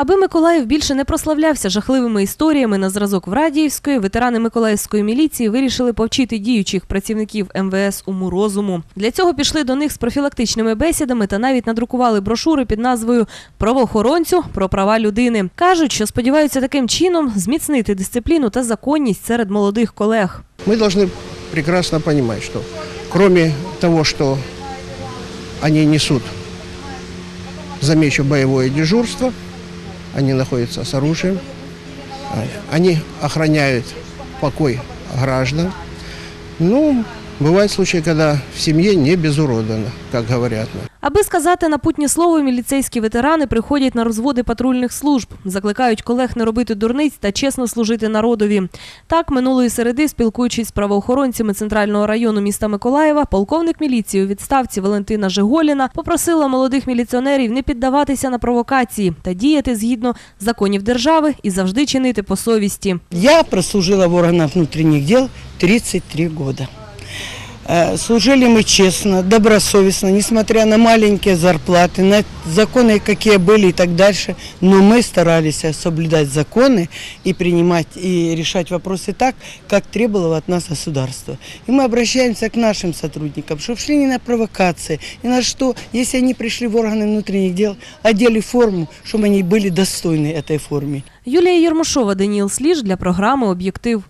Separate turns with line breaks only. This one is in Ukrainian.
Аби Миколаїв більше не прославлявся жахливими історіями на зразок Врадіївської, ветерани Миколаївської міліції вирішили повчити діючих працівників МВС уму розуму. Для цього пішли до них з профілактичними бесідами та навіть надрукували брошури під назвою Правоохоронцю про права людини. кажуть, що сподіваються таким чином зміцнити дисципліну та законність серед молодих колег.
Мы должны прекрасно понимать, что кроме того, что они несут, замечу, боевое дежурство, они находятся с оружием, они охраняют покой граждан. Ну, бывают случаи, когда в семье не безуродано, как говорят.
Аби сказати напутнє слово, міліцейські ветерани приходять на розводи патрульних служб, закликають колег не робити дурниць та чесно служити народові. Так, минулої середи, спілкуючись з правоохоронцями центрального району міста Миколаєва, полковник міліції у відставці Валентина Жиголіна попросила молодих міліціонерів не піддаватися на провокації та діяти згідно законів держави і завжди чинити по совісті.
Я прослужила в органах внутренних дел 33 года. Э, Служили мы честно, добросовестно, несмотря на маленькие зарплаты, на законы, какие были и так дальше. Но мы старались соблюдать законы и принимать и решать вопросы так, как требовало от нас государство. И мы обращаемся к нашим сотрудникам, чтобы шли не на провокации, ни на что, если они пришли в органы внутренних дел, одели форму, чтобы они были достойны этой форме.
Юлія Єрмошова, Даніл Сліж для програми Об'єктив.